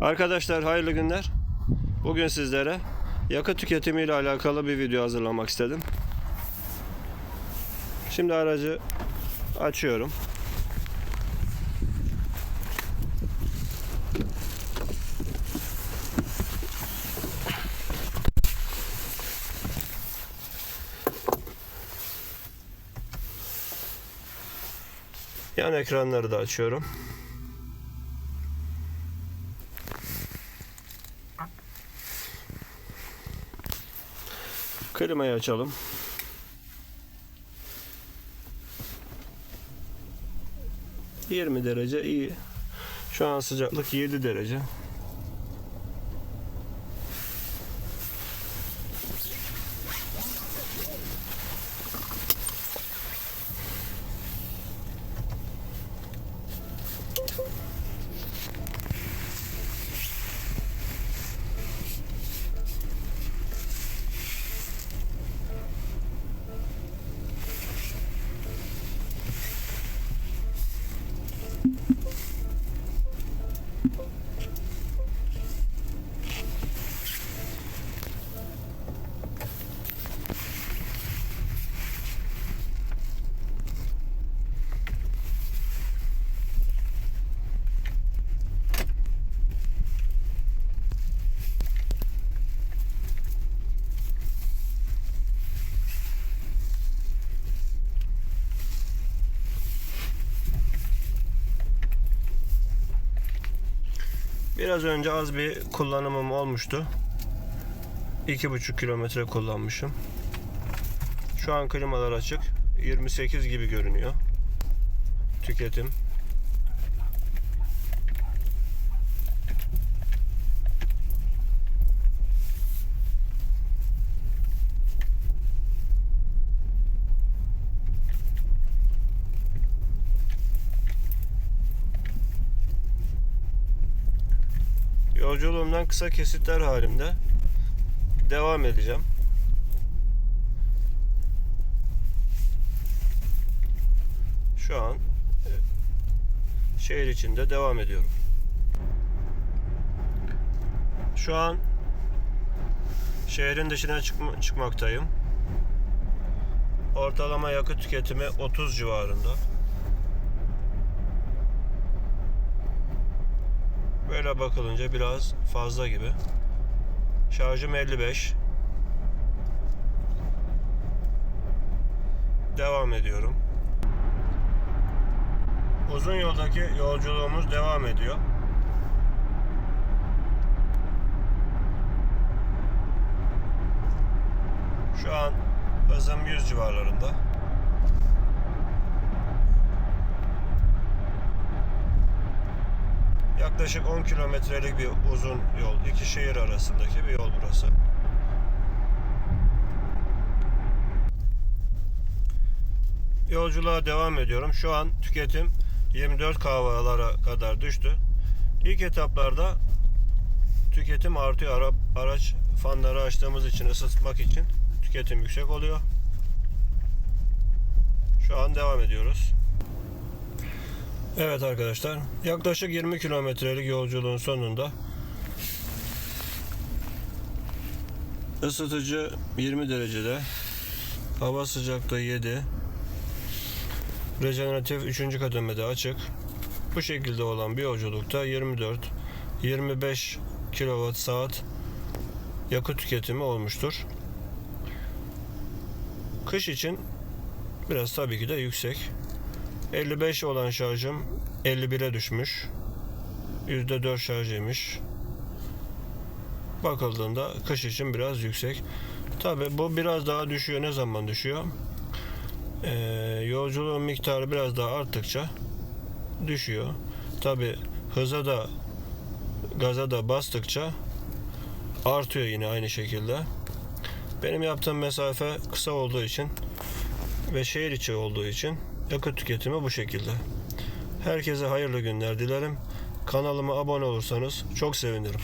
Arkadaşlar hayırlı günler. Bugün sizlere yakıt tüketimi ile alakalı bir video hazırlamak istedim. Şimdi aracı açıyorum. Yan ekranları da açıyorum. Klimayı açalım. ...20 derece iyi. Şu an sıcaklık 7 derece. Biraz önce az bir kullanımım olmuştu. 2,5 kilometre kullanmışım. Şu an klimalar açık. 28 gibi görünüyor. Tüketim. Yolculuğumdan kısa kesitler halinde devam edeceğim. Şu an e, şehir içinde devam ediyorum. Şu an şehrin dışına çıkma, çıkmaktayım. Ortalama yakıt tüketimi 30 civarında. Böyle bakılınca biraz fazla gibi. Şarjım 55. Devam ediyorum. Uzun yoldaki yolculuğumuz devam ediyor. Şu an hızım 100 civarlarında. Yaklaşık 10 kilometrelik bir uzun yol. iki şehir arasındaki bir yol burası. Yolculuğa devam ediyorum. Şu an tüketim 24 kahvalara kadar düştü. İlk etaplarda tüketim artıyor. Ara, araç fanları açtığımız için ısıtmak için tüketim yüksek oluyor. Şu an devam ediyoruz. Evet arkadaşlar yaklaşık 20 kilometrelik yolculuğun sonunda ısıtıcı 20 derecede hava sıcaklığı 7 rejeneratif 3. kademede açık bu şekilde olan bir yolculukta 24 25 kilowatt saat yakıt tüketimi olmuştur. Kış için biraz tabii ki de yüksek. 55 olan şarjım 51'e düşmüş. %4 şarjıymış. Bakıldığında kış için biraz yüksek. Tabi bu biraz daha düşüyor. Ne zaman düşüyor? Ee, yolculuğun miktarı biraz daha arttıkça düşüyor. Tabi hıza da gaza da bastıkça artıyor yine aynı şekilde. Benim yaptığım mesafe kısa olduğu için ve şehir içi olduğu için yakıt tüketimi bu şekilde. Herkese hayırlı günler dilerim. Kanalıma abone olursanız çok sevinirim.